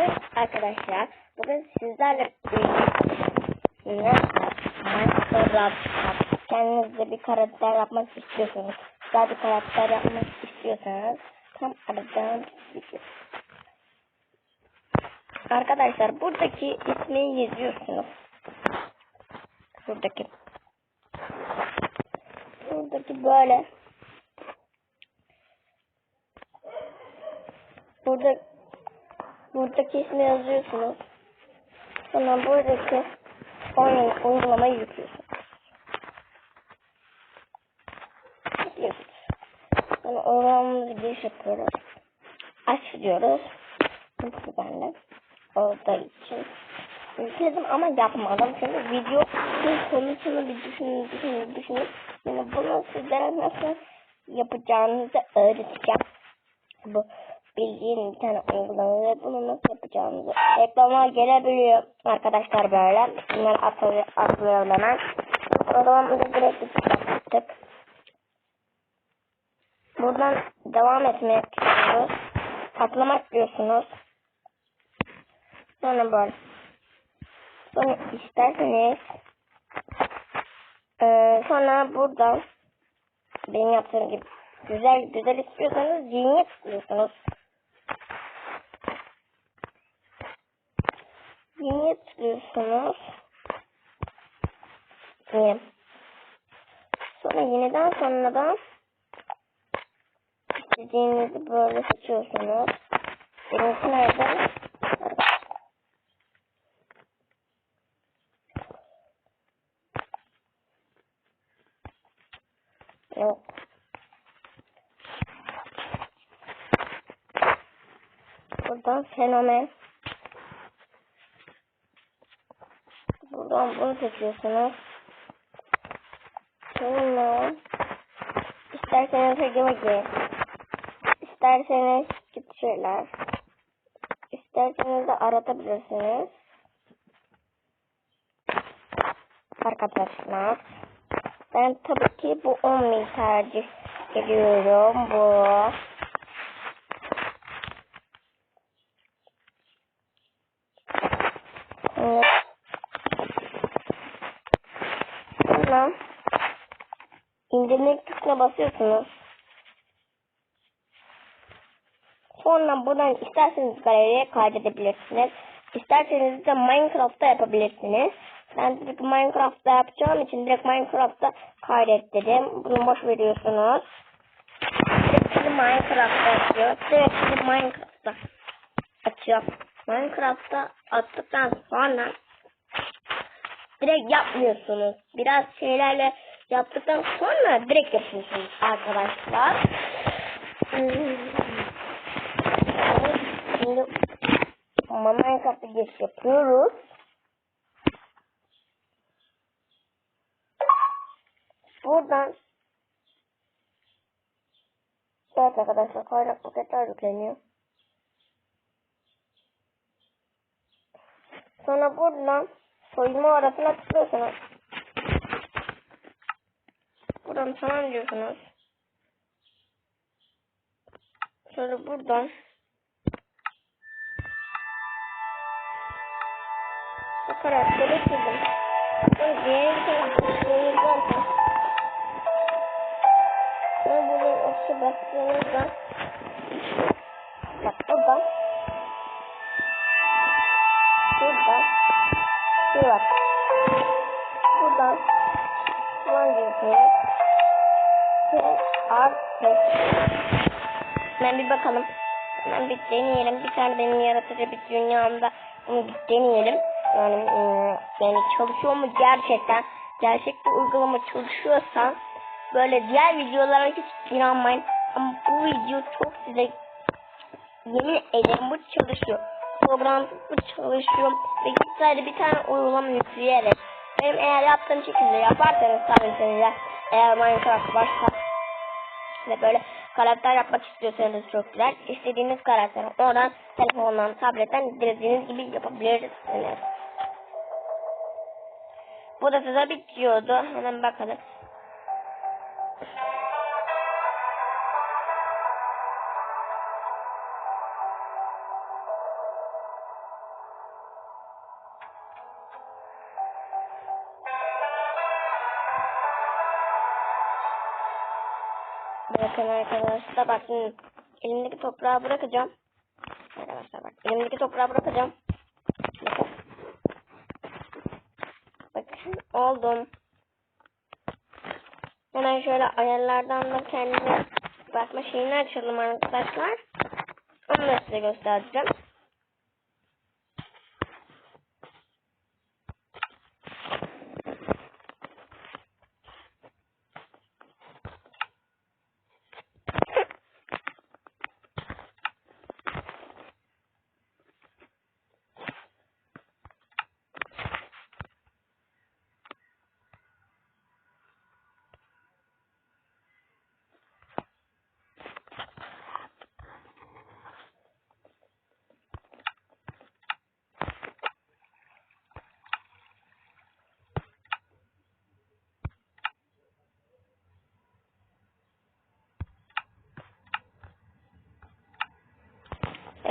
Evet arkadaşlar bugün sizlerle Minecraft kendinizde bir karakter yapmak istiyorsanız güzel bir karakter yapmak istiyorsanız tam aradan video. Arkadaşlar buradaki ismi yazıyorsunuz. Buradaki. Buradaki böyle. Burada buradaki ismi yazıyorsunuz. Sonra buradaki oyun uygulamayı yüklüyorsunuz. Yüklüyorsunuz. Sonra uygulamamızı giriş yapıyoruz. Aç diyoruz. Yükle bende. Olduğu için. Yükledim ama yapmadım. Çünkü video konusunu bir düşünün, düşünün, düşünün. Yani bunu sizlere nasıl yapacağınızı öğreteceğim. Bu bildiğin bir tane uygulama ve bunu nasıl yapacağınızı. Reklamlar gelebiliyor arkadaşlar böyle. Bunları atılıyor, atılıyor hemen. Da direkt yaptık. Buradan devam etmek istiyoruz. Atlamak diyorsunuz. Sonra böyle. Sonra isterseniz ee, sonra buradan benim yaptığım gibi güzel güzel istiyorsanız zihniyet tıklıyorsunuz. Zihniyet tıklıyorsunuz. Yine. Sonra yeniden sonradan istediğinizi böyle seçiyorsunuz. Benimki nerede? Yok. Buradan fenomen. Buradan bunu seçiyorsunuz. Sonra isterseniz hadi bakayım. İsterseniz git şeyler. İsterseniz de aratabilirsiniz. Arkadaşlar. Ben tabii ki bu 10 tercih ediyorum. Bu Evet. Sonra indirmek tuşuna basıyorsunuz. Sonra buradan isterseniz galeriye kaydedebilirsiniz. İsterseniz de Minecraft'ta yapabilirsiniz. Ben direkt Minecraft'ta yapacağım için direkt Minecraft'ta kaydet dedim. Bunu boş veriyorsunuz. Direkt Minecraft'ta açıyor. Direkt Minecraft'ta açıyor. Minecraft'ta attıktan sonra direkt yapmıyorsunuz. Biraz şeylerle yaptıktan sonra direkt yapıyorsunuz arkadaşlar. Şimdi Minecraft'a giriş yapıyoruz. Buradan Evet arkadaşlar kaynak paketler yükleniyor. Sonra buradan soyunma arasına tıklıyorsunuz. Buradan tamam diyorsunuz. Sonra buradan bu karakteri sildim. Sonra diğer şeyi zaten. Sonra buradan aşağı bastığınızda bak buradan ben bir bakalım. Hemen bir deneyelim. Bir tane benim yaratıcı bir dünyamda bunu bir deneyelim. Yani, yani çalışıyor mu gerçekten? Gerçekten uygulama çalışıyorsa böyle diğer videolara hiç inanmayın. Ama bu video çok size yemin ederim bu çalışıyor. Program bu çalışıyor. Ve sadece bir tane uygulama yükleyerek benim eğer yaptığım şekilde yaparsanız tabii eğer Minecraft başka ve böyle karakter yapmak istiyorsanız çok güzel. İstediğiniz karakteri oradan telefondan, tabletten dilediğiniz gibi yapabilirsiniz. Bu da size bitiyordu. Hemen bakalım. Bakın arkadaşlar bak şimdi elimdeki toprağı bırakacağım. Arkadaşlar bak elimdeki toprağı bırakacağım. Bakın. Bakın oldum. Hemen şöyle ayarlardan da kendime bakma şeyini açalım arkadaşlar. Onu da size göstereceğim.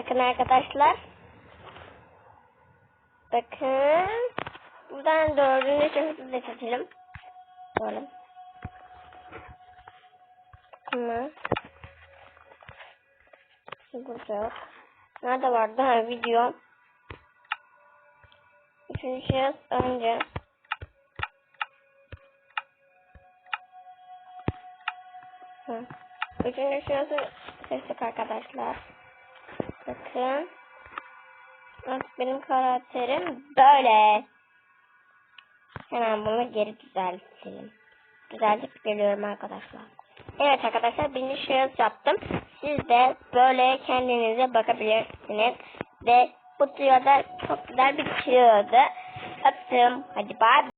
Bakın arkadaşlar. Bakın. Buradan dördüncü şahısı da seçelim. Böyle. Ama. Burada yok. Nerede vardı? Ha video. Üçüncü şahıs önce. Hı. Üçüncü şahısı seçtik arkadaşlar. Bakın. Artık benim karakterim böyle. Hemen bunu geri düzeltelim. Düzeltip geliyorum arkadaşlar. Evet arkadaşlar birinci şahıs yaptım. Siz de böyle kendinize bakabilirsiniz. Ve bu da çok güzel bir çıktı. Öptüm. Hadi bay.